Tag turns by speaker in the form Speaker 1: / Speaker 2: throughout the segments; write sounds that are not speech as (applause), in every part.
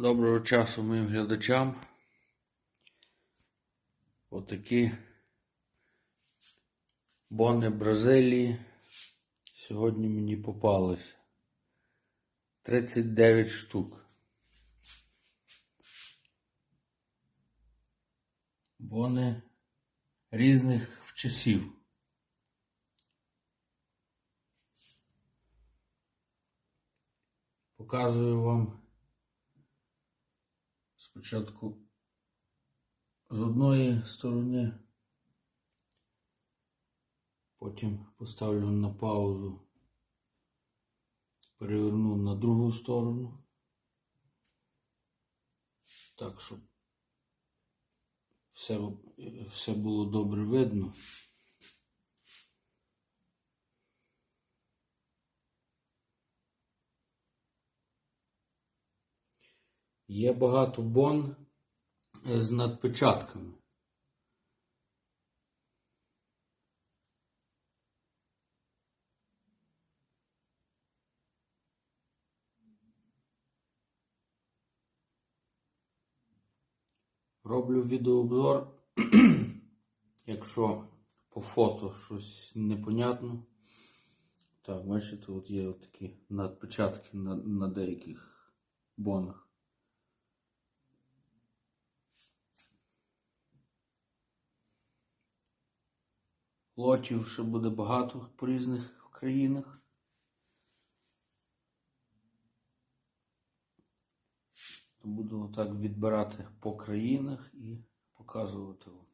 Speaker 1: Доброго часу моїм глядачам. Отакі бони Бразилії сьогодні мені попались. 39 штук. Бони різних часів. Показую вам спочатку з одної сторони, потім поставлю на паузу, переверну на другу сторону, так, щоб все, все було добре видно. Є багато бон е, з надпечатками. Роблю відеообзор, (clears throat) якщо по фото щось непонятно. Так, бачите, тут є такі надпечатки на, на деяких бонах. Лотів ще буде багато по різних країнах. То буду отак відбирати по країнах і показувати вам.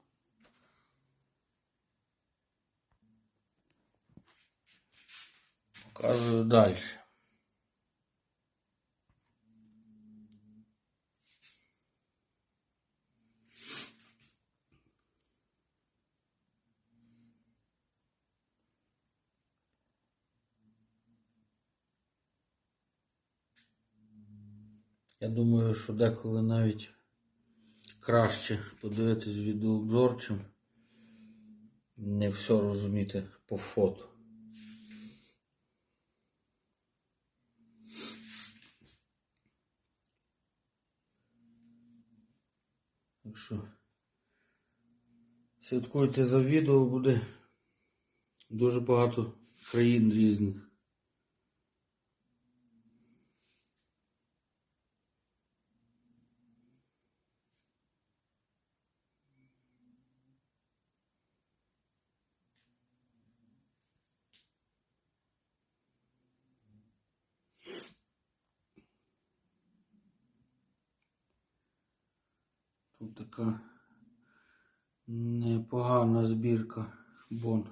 Speaker 1: Показую далі. Я думаю, що деколи навіть краще подивитись відеообзор, чим не все розуміти по фото. Так що слідкуйте за відео, буде дуже багато країн різних. Така непогана збірка бон.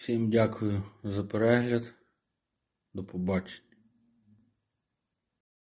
Speaker 1: Всім дякую за перегляд. До побачення.